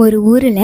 ஒரு ஊர்ல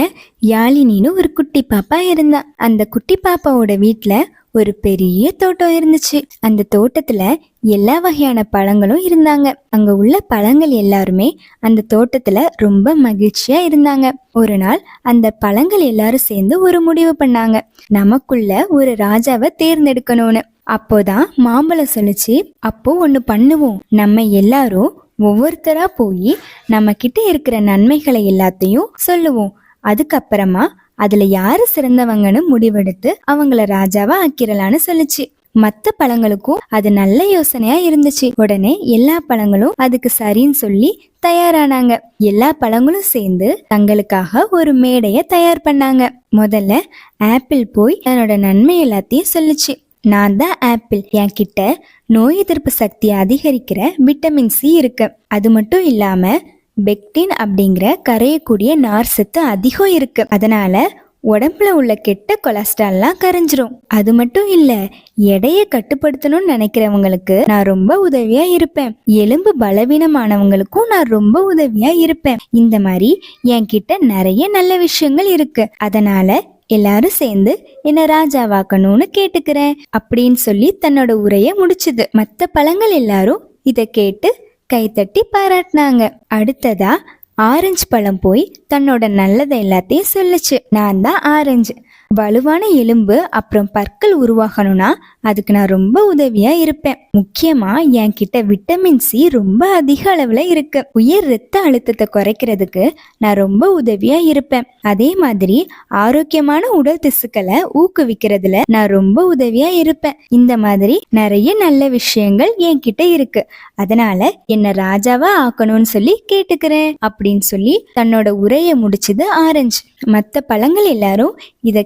யாழினின்னு ஒரு குட்டி பாப்பா இருந்தா. அந்த குட்டி பாப்பாவோட வீட்டில் ஒரு பெரிய தோட்டம் இருந்துச்சு. அந்த தோட்டத்துல எல்லா வகையான பழங்களும் இருந்தாங்க. அங்க உள்ள பழங்கள் எல்லாருமே அந்த தோட்டத்துல ரொம்ப மகிழ்ச்சியா இருந்தாங்க. ஒரு நாள் அந்த பழங்கள் எல்லாரும் சேர்ந்து ஒரு முடிவு பண்ணாங்க. நமக்குள்ள ஒரு ராஜாவை தேர்ந்தெடுக்கணும்னு. அப்போதான் மாம்பழம் சொல்லிச்சு அப்போ ஒன்று பண்ணுவோம். நம்ம எல்லாரும் ஒவ்வொருத்தரா போய் நம்ம கிட்ட இருக்கிற நன்மைகளை எல்லாத்தையும் சொல்லுவோம். அதுக்கப்புறமா அதுல யாரு சிறந்தவங்கன்னு முடிவெடுத்து அவங்கள ராஜாவா ஆக்கிரலான்னு சொல்லுச்சு. மத்த பழங்களுக்கும் அது நல்ல யோசனையா இருந்துச்சு. உடனே எல்லா பழங்களும் அதுக்கு சரின்னு சொல்லி தயாரானாங்க. எல்லா பழங்களும் சேர்ந்து தங்களுக்காக ஒரு மேடைய தயார் பண்ணாங்க. முதல்ல ஆப்பிள் போய் தன்னோட நன்மை எல்லாத்தையும் சொல்லுச்சு. நான் தான் ஆப்பிள். என்கிட்ட நோய் எதிர்ப்பு சக்தியை அதிகரிக்கிற விட்டமின் சி இருக்கு. அது மட்டும் இல்லாம பெக்டின் அப்படிங்கிற கரையக்கூடிய நார் சத்து அதிகம் இருக்கு. அதனால உடம்புல உள்ள கெட்ட கொலஸ்ட்ரால்லாம் கரைஞ்சிரும். அது மட்டும் இல்ல எடையை கட்டுப்படுத்தணும்னு நினைக்கிறவங்களுக்கு நான் ரொம்ப உதவியா இருப்பேன். எலும்பு பலவீனமானவங்களுக்கும் நான் ரொம்ப உதவியா இருப்பேன். இந்த மாதிரி என்கிட்ட நிறைய நல்ல விஷயங்கள் இருக்கு. அதனால எல்லாரும் சேர்ந்து என்ன ராஜாவாக்கணும்னு கேட்டுக்கிறேன் அப்படின்னு சொல்லி தன்னோட உரைய முடிச்சுது. மத்த பழங்கள் எல்லாரும் இத கேட்டு கைத்தட்டி பாராட்டினாங்க. அடுத்ததா ஆரஞ்சு பழம் போய் தன்னோட நல்லதை எல்லாத்தையும் சொல்லுச்சு. நான் தான் ஆரஞ்சு. வலுவான எலும்பு அப்புறம் பற்கள் உருவாகணும்னா அதுக்கு நான் ரொம்ப உதவியா இருப்பேன். முக்கியமா என்கிட்ட விட்டமின் சி ரொம்ப அதிக அளவுல இருக்கு. உயர் ரத்த அழுத்தத்தை குறைக்கிறதுக்கு நான் ரொம்ப உதவியா இருப்பேன். அதே மாதிரி ஆரோக்கியமான உடல் திசுக்களை ஊக்குவிக்கிறதுல நான் ரொம்ப உதவியா இருப்பேன். இந்த மாதிரி நிறைய நல்ல விஷயங்கள் என்கிட்ட இருக்கு. அதனால என்ன ராஜாவா ஆக்கணும்னு சொல்லி கேட்டுக்கிறேன் அப்படின்னு சொல்லி தன்னோட உரையை முடிச்சது ஆரஞ்சு. மத்த பழங்கள் எல்லாரும்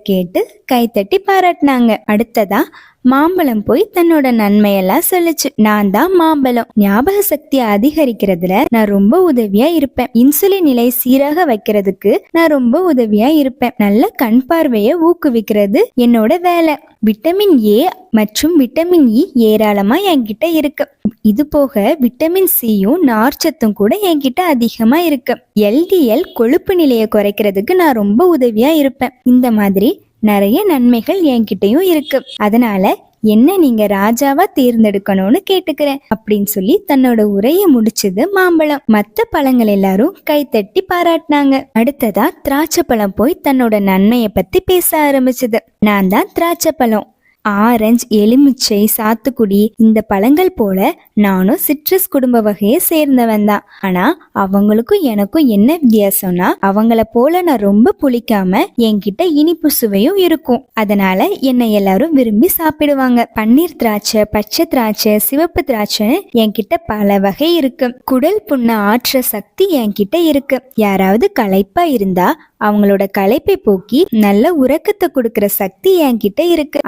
கே கேட்டு கைத்தட்டி பாராட்டினாங்க. அடுத்ததா மாம்பழம் போய் தன்னோட நன்மையெல்லாம் சொல்லுச்சு. நான் தான் மாம்பழம். ஞாபக சக்தியை அதிகரிக்கிறதுல நான் ரொம்ப உதவியா இருப்பேன். இன்சுலின் நிலை சீராக வைக்கிறதுக்கு நான் ரொம்ப உதவியா இருப்பேன். நல்ல கண் பார்வையை ஊக்குவிக்கிறது என்னோட வேலை. விட்டமின் ஏ மற்றும் விட்டமின் இ ஏராளமா என்கிட்ட இருக்கு. இது போக விட்டமின் சியும் நார்ச்சத்தும் கூட என்கிட்ட அதிகமா இருக்கு. எல்டிஎல் கொழுப்பு நிலையை குறைக்கிறதுக்கு நான் ரொம்ப உதவியா இருப்பேன். இந்த மாதிரி நிறைய நன்மைகள் என்கிட்டயும் இருக்கு. அதனால என்ன நீங்க ராஜாவா தேர்ந்தெடுக்கணும்னு கேட்டுக்கிறேன் அப்படின்னு சொல்லி தன்னோட உரையை முடிச்சது மாம்பழம். மத்த பழங்கள் எல்லாரும் கைத்தட்டி பாராட்டினாங்க. அடுத்ததா திராட்சை பழம் போய் தன்னோட நன்மையை பத்தி பேச ஆரம்பிச்சது. நான் தான் திராட்சை பழம். ஆரஞ்சு எலுமிச்சை சாத்துக்குடி இந்த பழங்கள் போல நானும் சிட்ரஸ் குடும்ப வகையை சேர்ந்தவன் தான். ஆனா அவங்களுக்கும் எனக்கும் என்ன வித்தியாசம்னா அவங்கள போல நான் ரொம்ப புளிக்காம என்கிட்ட இனிப்பு சுவையும் இருக்கும். அதனால என்னை எல்லாரும் விரும்பி சாப்பிடுவாங்க. பன்னீர் திராட்சை பச்சை திராட்சை சிவப்பு திராட்சைன்னு என்கிட்ட பல வகை இருக்கு. குடல் புண்ண ஆற்ற சக்தி என்கிட்ட இருக்கு. யாராவது களைப்பா இருந்தா அவங்களோட களைப்பை போக்கி நல்ல உறக்கத்தை கொடுக்கற சக்தி என்கிட்ட இருக்கு.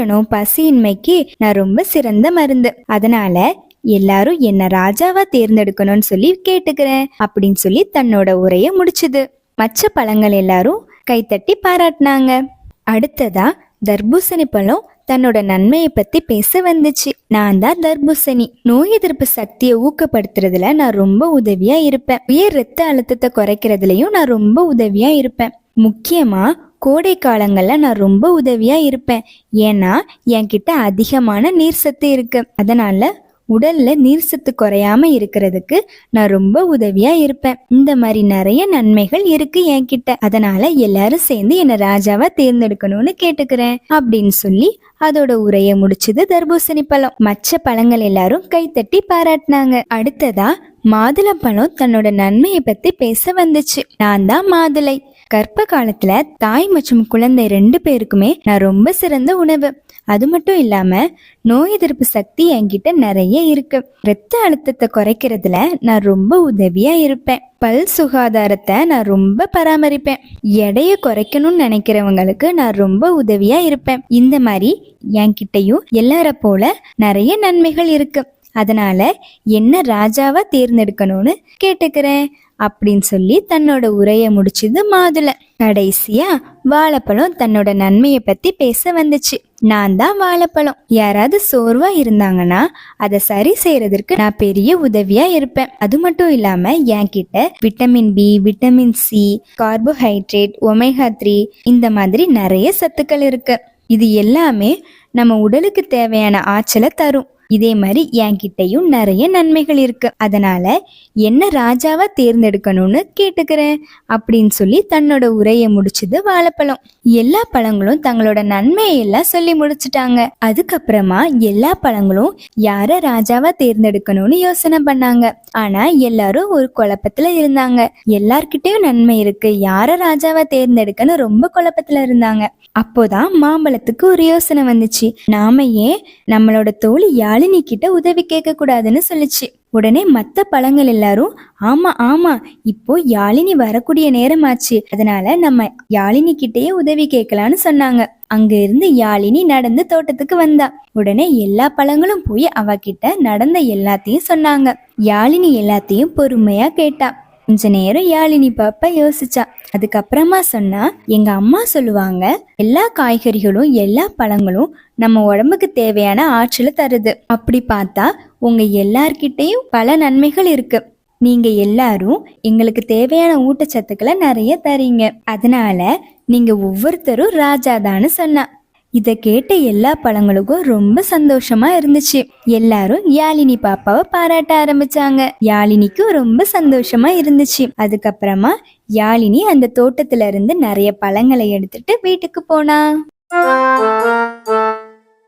அஜீரணம் பசியின்மைக்கு நான் ரொம்ப சிறந்த மருந்து. அதனால எல்லாரும் என்ன ராஜாவா தேர்ந்தெடுக்கணும்னு சொல்லி கேட்டுக்கிறேன் அப்படின்னு சொல்லி தன்னோட உரைய முடிச்சுது. மற்ற பழங்கள் எல்லாரும் கைத்தட்டி பாராட்டினாங்க. அடுத்ததா தர்பூசணி பழம் தன்னோட நன்மையை பத்தி பேச வந்துச்சு. நான் தான் தர்பூசணி. நோய் எதிர்ப்பு சக்தியை ஊக்கப்படுத்துறதுல நான் ரொம்ப உதவியா இருப்பேன். உயர் ரத்த அழுத்தத்தை குறைக்கிறதுலயும் நான் ரொம்ப உதவியா இருப்பேன். முக்கியமா கோடை காலங்களில் நான் ரொம்ப உதவியாக இருப்பேன். ஏன்னா என்கிட்ட அதிகமான நீர் சத்து இருக்கு. அதனால உடல்ல நீர் சத்து குறையாம இருக்கிறதுக்கு நான் ரொம்ப உதவியா இருப்பேன். இந்த மாதிரி நிறைய நன்மைகள் இருக்கு என்கிட்ட. அதனால எல்லாரும் சேர்ந்து என்ன ராஜாவா தேர்ந்தெடுக்கணும்னு கேட்டுக்கிறேன் அப்படின்னு சொல்லி அதோட உரையை முடிச்சது தர்பூசணி பழம். மற்ற பழங்கள் எல்லாரும் கைத்தட்டி பாராட்டினாங்க. அடுத்ததா மாதுளம்பழம் தன்னோட நன்மையை பத்தி பேச வந்துச்சு. நான் தான் மாதுளை. கர்ப்ப காலத்துல தாய் மற்றும் குழந்தை ரெண்டு பேருக்குமே நான் ரொம்ப சிறந்த உணவு. அது மட்டும் இல்லாம நோய் எதிர்ப்பு சக்தி என்கிட்ட நிறைய இருக்கு. ரத்த அழுத்தத்தை குறைக்கிறதுல நான் ரொம்ப உதவியா இருப்பேன். பல் சுகாதாரத்தை நான் ரொம்ப பராமரிப்பேன். எடையை குறைக்கணும்னு நினைக்கிறவங்களுக்கு நான் ரொம்ப உதவியா இருப்பேன். இந்த மாதிரி என்கிட்டயும் எல்லார போல நிறைய நன்மைகள் இருக்கு. அதனால என்ன ராஜாவா தேர்ந்தெடுக்கணும்னு கேட்டுக்கிறேன். அப்படின்னு சொல்லி தன்னோட உரையை முடிச்சது மாதுளை. கடைசியா வாழைப்பழம் தன்னோட நன்மையை பத்தி பேச வந்துச்சு. நான் தான் வாழைப்பழம். யாராவது சோர்வா இருந்தாங்கன்னா அதை சரி செய்யறதற்கு நான் பெரிய உதவியா இருப்பேன். அது மட்டும் இல்லாம என்கிட்ட vitamin B vitamin C carbohydrate omega three இந்த மாதிரி நிறைய சத்துக்கள் இருக்கு. இது எல்லாமே நம்ம உடலுக்கு தேவையான ஆற்றலை தரும். இதே மாதிரி என்கிட்டயும் நிறைய நன்மைகள் இருக்கு. அதனால என்ன ராஜாவா தேர்ந்தெடுக்கணும்னு கேட்டுக்கிறேன். அப்படின்னு சொல்லி தன்னோட உரையை முடிச்சது வாழைப்பழம். எல்லா பழங்களும் தங்களோட நன்மையை எல்லாம் சொல்லி முடிச்சிட்டாங்க. அதுக்கப்புறமா எல்லா பழங்களும் யார ராஜாவா தேர்ந்தெடுக்கணும்னு யோசனை பண்ணாங்க. ஆனா எல்லாரும் ஒரு குழப்பத்துல இருந்தாங்க. எல்லார்கிட்டயும் நன்மை இருக்கு. யார ராஜாவா தேர்ந்தெடுக்கன்னு ரொம்ப குழப்பத்துல இருந்தாங்க. அப்போதான் மாம்பழத்துக்கு ஒரு யோசனை வந்துச்சு. நாம ஏன் நம்மளோட தோழி யாழினி கிட்ட உதவி கேட்க கூடாதுன்னு சொல்லிச்சு. உடனே மற்ற பழங்கள் எல்லாரும் ஆமா ஆமா இப்போ யாழினி வரக்கூடிய நேரம் ஆச்சு அதனால நம்ம யாழினி கிட்டேயே உதவி கேட்கலான்னு சொன்னாங்க. அங்க இருந்து யாழினி நடந்து தோட்டத்துக்கு வந்தா. உடனே எல்லா பழங்களும் போய் அவகிட்ட நடந்த எல்லாத்தையும் சொன்னாங்க. யாழினி எல்லாத்தையும் பொறுமையா கேட்டா. கொஞ்ச நேரம் யாழினி பாப்பா யோசிச்சா. அதுக்கப்புறமா சொன்னா எங்க அம்மா சொல்லுவாங்க எல்லா காய்கறிகளும் எல்லா பழங்களும் நம்ம உடம்புக்கு தேவையான ஆற்றலை தருது. அப்படி பார்த்தா உங்க எல்லார்கிட்டயும் பல நன்மைகள் இருக்கு. நீங்க எல்லாரும் எங்களுக்கு தேவையான ஊட்டச்சத்துக்களை நிறைய தரீங்க. அதனால நீங்க ஒவ்வொருத்தரும் ராஜாதான்னு சொன்னா. இத கேட்ட எல்லா பழங்களுக்கும் ரொம்ப சந்தோஷமா இருந்துச்சு. எல்லாரும் யாழினி பாப்பாவை பாராட்ட ஆரம்பிச்சாங்க. யாழினிக்கும் ரொம்ப சந்தோஷமா இருந்துச்சு. அதுக்கப்புறமா யாழினி அந்த தோட்டத்துல இருந்து நிறைய பழங்களை எடுத்துட்டு வீட்டுக்கு போனா.